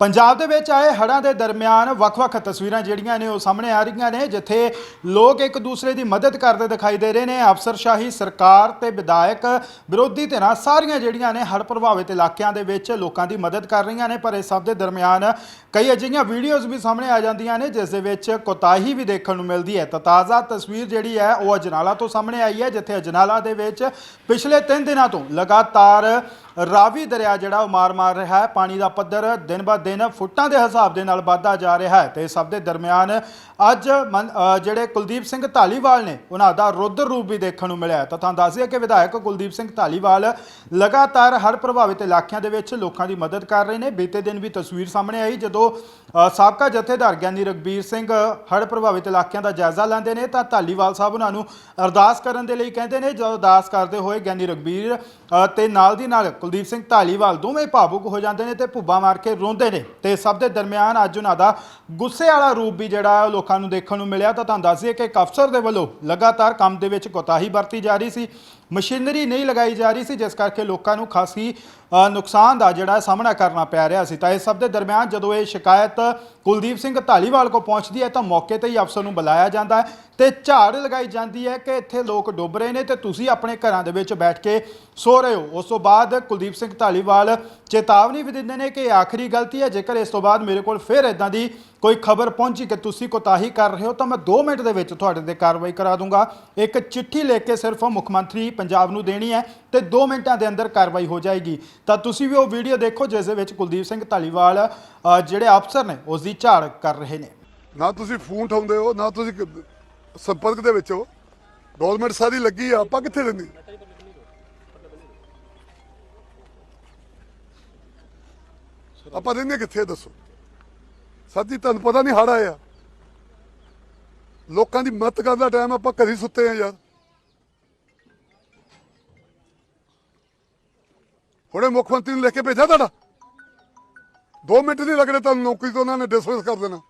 ਪੰਜਾਬ ਦੇ ਵਿੱਚ ਆਏ ਹੜ੍ਹਾਂ ਦੇ ਦਰਮਿਆਨ ਵੱਖ-ਵੱਖ ਤਸਵੀਰਾਂ ਜਿਹੜੀਆਂ ਨੇ ਉਹ ਸਾਹਮਣੇ ਆ ਰਹੀਆਂ ਨੇ, ਜਿੱਥੇ ਲੋਕ ਇੱਕ ਦੂਸਰੇ ਦੀ ਮਦਦ ਕਰਦੇ ਦਿਖਾਈ ਦੇ ਰਹੇ ਨੇ। ਅਫਸਰਸ਼ਾਹੀ ਸਰਕਾਰ ਤੇ ਵਿਧਾਇਕ ਵਿਰੋਧੀ ਧਿਰਾਂ ਸਾਰੀਆਂ ਜਿਹੜੀਆਂ ਨੇ ਹੜ੍ਹ ਪ੍ਰਭਾਵਿਤ ਇਲਾਕਿਆਂ ਦੇ ਵਿੱਚ ਲੋਕਾਂ ਦੀ ਮਦਦ ਕਰ ਰਹੀਆਂ ਨੇ, ਪਰ ਇਸ ਸਭ ਦੇ ਦਰਮਿਆਨ ਕਈ ਅਜਿਹੀਆਂ ਵੀਡੀਓਜ਼ ਵੀ ਸਾਹਮਣੇ ਆ ਜਾਂਦੀਆਂ ਨੇ, ਜਿਸ ਦੇ ਵਿੱਚ ਕੋਤਾਹੀ ਵੀ ਦੇਖਣ ਨੂੰ ਮਿਲਦੀ ਹੈ। ਤਾਂ ਤਾਜ਼ਾ ਤਸਵੀਰ ਜਿਹੜੀ ਹੈ ਉਹ ਅਜਨਾਲਾ ਤੋਂ ਸਾਹਮਣੇ ਆਈ ਹੈ, ਜਿੱਥੇ ਅਜਨਾਲਾ ਦੇ ਵਿੱਚ ਪਿਛਲੇ 3 ਦਿਨਾਂ ਤੋਂ ਲਗਾਤਾਰ ਰਾਵੀ ਦਰਿਆ ਜਿਹੜਾ ਉਹ ਮਾਰ ਮਾਰ ਰਿਹਾ ਹੈ। ਪਾਣੀ ਦਾ ਪੱਧਰ ਦਿਨ ਬਾ ਦਿਨ ਫੁੱਟਾਂ ਦੇ ਹਿਸਾਬ ਦੇ ਨਾਲ ਵੱਧਦਾ ਜਾ ਰਿਹਾ ਹੈ ਤੇ ਸਭ ਦੇ ਦਰਮਿਆਨ ਅੱਜ ਮਨ- ਜਿਹੜੇ ਕੁਲਦੀਪ ਸਿੰਘ ਢਾਲੀਵਾਲ ਨੇ ਉਹਨਾਂ ਦਾ ਰੁੱਦਰ ਰੂਪ ਵੀ ਦੇਖਣ ਨੂੰ ਮਿਲਿਆ ਤਾਂ ਤੁਹਾਨੂੰ ਦੱਸ ਦਈਏ ਕਿ ਵਿਧਾਇਕ ਕੁਲਦੀਪ ਸਿੰਘ ਢਾਲੀਵਾਲ ਲਗਾਤਾਰ ਹੜ੍ਹ ਪ੍ਰਭਾਵਿਤ ਇਲਾਕਿਆਂ ਦੇ ਵਿੱਚ ਲੋਕਾਂ ਦੀ ਮਦਦ ਕਰ ਰਹੇ ਨੇ। ਬੀਤੇ ਦਿਨ ਵੀ ਤਸਵੀਰ ਸਾਹਮਣੇ ਆਈ ਜਦੋਂ ਸਾਬਕਾ ਜਥੇਦਾਰ ਗਿਆਨੀ ਰਗਬੀਰ ਸਿੰਘ ਹੜ੍ਹ ਪ੍ਰਭਾਵਿਤ ਇਲਾਕਿਆਂ ਦਾ ਜਾਇਜ਼ਾ ਲੈਂਦੇ ਨੇ ਤਾਂ ਢਾਲੀਵਾਲ ਸਾਹਿਬ ਉਹਨਾਂ ਨੂੰ ਅਰਦਾਸ ਕਰਨ ਦੇ ਲਈ ਕਹਿੰਦੇ ਨੇ। ਜਦੋਂ ਅਰਦਾਸ ਕਰਦੇ ਹੋਏ ਗਿਆਨੀ ਰਗਬੀਰ ਅ, ਤੇ ਨਾਲ ਦੀ ਨਾਲ ਕੁਲਦੀਪ ਸਿੰਘ ਢਾਲੀਵਾਲ ਦੋਵੇਂ ਭਾਵੁਕ ਹੋ ਜਾਂਦੇ ਨੇ ਤੇ ਭੁੱਬਾ ਮਾਰ ਕੇ ਰੋਂਦੇ ਨੇ। ਤੇ ਸਭ ਦੇ ਦਰਮਿਆਨ ਅੱਜ ਉਹਨਾਂ ਦਾ ਗੁੱਸੇ ਵਾਲਾ ਰੂਪ ਵੀ ਜਿਹੜਾ ਉਹ ਲੋਕਾਂ ਨੂੰ ਦੇਖਣ ਨੂੰ ਮਿਲਿਆ। ਤਾਂ ਤੁਹਾਨੂੰ ਦੱਸ ਦਈਏ ਕਿ ਇੱਕ ਅਫਸਰ ਦੇ ਵੱਲੋਂ ਲਗਾਤਾਰ ਕੰਮ ਦੇ ਵਿੱਚ ਕੋਤਾਹੀ ਵਰਤੀ ਜਾ ਰਹੀ ਸੀ। ਮਸ਼ੀਨਰੀ ਨਹੀਂ ਲਗਾਈ ਜਾ ਰਹੀ ਸੀ, ਜਿਸ ਕਰਕੇ ਲੋਕਾਂ ਨੂੰ ਖਾਸੀ ਨੁਕਸਾਨ ਦਾ ਜਿਹੜਾ ਸਾਹਮਣਾ ਕਰਨਾ ਪੈ ਰਿਹਾ ਸੀ। ਤਾਂ ਇਸ ਸਭ ਦੇ ਦਰਮਿਆਨ ਜਦੋਂ ਇਹ ਸ਼ਿਕਾਇਤ ਕੁਲਦੀਪ ਸਿੰਘ ਢਾਲੀਵਾਲ ਕੋ ਪਹੁੰਚਦੀ ਹੈ, ਤਾਂ ਮੌਕੇ ਤੇ ਹੀ ਅਫਸਰ ਨੂੰ ਬੁਲਾਇਆ ਜਾਂਦਾ ਹੈ ਤੇ ਝਾੜ ਲਗਾਈ ਜਾਂਦੀ ਹੈ ਕਿ ਇੱਥੇ ਲੋਕ ਡੁੱਬ ਰਹੇ ਨੇ ਤੇ ਤੁਸੀਂ ਆਪਣੇ ਘਰਾਂ ਦੇ ਵਿੱਚ ਬੈਠ ਕੇ ਸੋ ਰਹੇ ਹੋ। ਉਸ ਤੋਂ ਬਾਅਦ ਕੁਲਦੀਪ ਸਿੰਘ ਢਾਲੀਵਾਲ ਚੇਤਾਵਨੀ ਵੀ ਦਿੰਦੇ ਨੇ ਕਿ ਇਹ ਆਖਰੀ ਗਲਤੀ ਹੈ। ਜੇਕਰ ਇਸ ਤੋਂ ਬਾਅਦ ਮੇਰੇ ਕੋਲ ਫਿਰ ਇਦਾਂ ਦੀ ਕੋਈ ਖਬਰ ਪਹੁੰਚੀ ਕਿ ਤੁਸੀਂ ਕੋਤਾਹੀ ਕਰ ਰਹੇ ਹੋ, ਤਾਂ ਮੈਂ 2 ਮਿੰਟ ਦੇ ਵਿੱਚ ਤੁਹਾਡੇ ਤੇ ਕਾਰਵਾਈ ਕਰਾ ਦੂੰਗਾ। ਇੱਕ ਚਿੱਠੀ ਲਿਖ ਕੇ ਸਿਰਫ ਮੁੱਖ ਮੰਤਰੀ ਪੰਜਾਬ ਨੂੰ ਦੇਣੀ ਹੈ ਤੇ 2 ਮਿੰਟਾਂ ਦੇ ਅੰਦਰ ਕਾਰਵਾਈ ਹੋ ਜਾਏਗੀ। ਤਾਂ ਤੁਸੀਂ ਵੀ ਉਹ ਵੀਡੀਓ ਦੇਖੋ, ਜਿਸ ਦੇ ਵਿੱਚ ਕੁਲਦੀਪ ਸਿੰਘ ਢਾਲੀਵਾਲ ਜਿਹੜੇ ਅਫਸਰ ਨੇ, ਉਸ ਦੀ ਝਾੜ ਕਰ ਰਹੇ ਨੇ। ਨਾ ਤੁਸੀਂ ਫੋਨ ਉਠਾਉਂਦੇ ਹੋ, ਨਾ ਤੁਸੀਂ ਸੰਪਰਕ ਦੇ ਵਿੱਚ ਹੋ। ਗਵਰਨਮੈਂਟ ਸਾਰੀ ਲੱਗੀ ਆ, ਆਪਾਂ ਕਿੱਥੇ ਰਹਿੰਦੇ? ਆਪਾਂ ਰਹਿੰਦੇ ਕਿੱਥੇ ਦੱਸੋ? ਸਾਡੀ ਤੁਹਾਨੂੰ ਪਤਾ ਨਹੀਂ ਹੜ ਆਇਆ ਲੋਕਾਂ ਦੀ ਮਦਦ ਕਰਨ ਦਾ ਟਾਈਮ ਆਪਾਂ ਘਰੀ ਸੁੱਤੇ ਆ ਯਾਰ। ਹੁਣੇ ਮੁੱਖ ਮੰਤਰੀ ਨੂੰ ਲਿਖ ਕੇ ਭੇਜਿਆ ਤੁਹਾਡਾ। 2 ਮਿੰਟ ਨਹੀਂ ਲੱਗਣੇ ਤੁਹਾਨੂੰ ਨੌਕਰੀ ਤੋਂ, ਉਹਨਾਂ ਨੇ ਡਿਸਮਿਸ ਕਰ ਦੇਣਾ।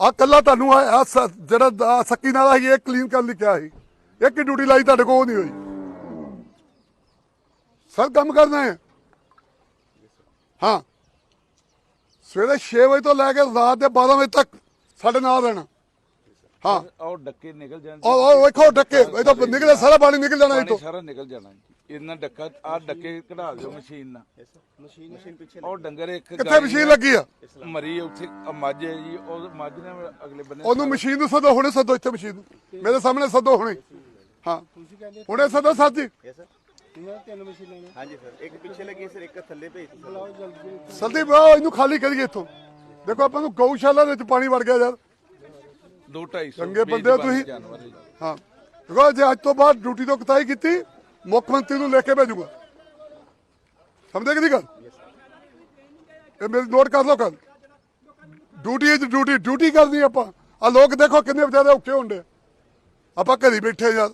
ਆ ਕੱਲਾ ਤੁਹਾਨੂੰ ਆ ਜਿਹੜਾ ਆਹ ਸੱਕੀ ਨਾਲਾ ਸੀ ਇਹ ਕਲੀਨ ਕਰਨ ਲਈ ਕਿਹਾ ਸੀ। ਇੱਕ ਹੀ ਡਿਊਟੀ ਲਾਈ ਤੁਹਾਡੇ ਕੋਲ ਉਹ ਨਹੀਂ ਹੋਈ। ਸਰ, ਕੰਮ ਕਰਨਾ ਹੈ। ਹਾਂ। ਸਵੇਰੇ 6 ਵਜੇ ਤੋਂ ਲੈ ਕੇ ਰਾਤ ਦੇ 12 ਵਜੇ ਤੱਕ ਸਾਡੇ ਨਾਲ ਰਹਿਣਾ। ਹਾਂ। ਔਰ ਡੱਕੇ ਨਿਕਲ ਜਾਣ। ਉਹ ਵੇਖੋ ਡੱਕੇ। ਇਹ ਤਾਂ ਨਿਕਲੇ ਸਾਰਾ ਪਾਣੀ ਨਿਕਲ ਜਾਣਾ ਇਤੋਂ ਸਾਰਾ ਨਿਕਲ ਜਾਣਾ ਇਹਨਾਂ ਡੱਕਾ ਆ ਡੱਕੇ ਕਢਾ ਦਿਓ ਮਸ਼ੀਨ ਨਾਲ। ਮਸ਼ੀਨ ਮਸ਼ੀਨ ਪਿੱਛੇ ਉਹ ਡੰਗਰ ਇੱਕ ਕਿੱਥੇ ਮਸ਼ੀਨ ਲੱਗੀ ਆ? ਮਰੀ ਉੱਥੇ ਮੱਝ ਹੈ ਜੀ ਉਹ ਮੱਝ ਨੇ ਅਗਲੇ ਬੰਨੇ ਉਹਨੂੰ ਮਸ਼ੀਨ ਨੂੰ ਸਦੋ ਹੁਣੇ ਸਦੋ ਇੱਥੇ ਮਸ਼ੀਨ ਨੂੰ। ਮੇਰੇ ਸਾਹਮਣੇ ਸਦੋ ਹੁਣੇ। ਹਾਂ। ਹੁਣੇ ਸਦੋ ਸਰ ਜੀ ਹਾਂਜੀ ਸਰ ਇੱਕ ਪਿੱਛੇ ਲੱਗੀ ਸਰ ਇੱਕ ਥੱਲੇ ਭੇਜ ਦਿਓ। ਸਲਦੀ ਬਾਹ ਇਹਨੂੰ ਖਾਲੀ ਕਰੀਏ ਇੱਥੋਂ। ਦੇਖੋ ਆਪਾਂ ਨੂੰ ਗਊਸ਼ਾਲਾ ਦੇ ਵਿੱਚ ਪਾਣੀ ਵੜ ਗਿਆ ਯਾਰ। 2 250 ਚੰਗੇ ਬੰਦੇ ਹੋ ਤੁਸੀਂ। ਹਾਂ। ਦੇਖੋ ਜੇ ਅੱਜ ਤੋਂ ਬਾਅਦ ਡਿਊਟੀ ਤੋਂ ਕਤਾਈ ਕੀਤੀ ਮੁੱਖ ਮੰਤਰੀ ਨੂੰ ਲੈ ਕੇ ਭੇਜੂਗਾ। ਸਮਝੇ ਕਿ ਨਹੀਂ ਗੱਲ? ਇਹ ਮੇਰੀ ਨੋਟ ਕਰ ਲਓ ਕੱਲ ਡਿਊਟੀ ਇਜ਼ ਡਿਊਟੀ ਡਿਊਟੀ ਕਰਨੀ ਆਪਾਂ। ਆ ਲੋਕ ਦੇਖੋ ਕਿੰਨੇ ਵਿਚਾਰੇ ਔਖੇ ਹੁੰਦੇ। ਆਪਾਂ ਘਰੀ ਬੈਠੇ ਯਾਰ।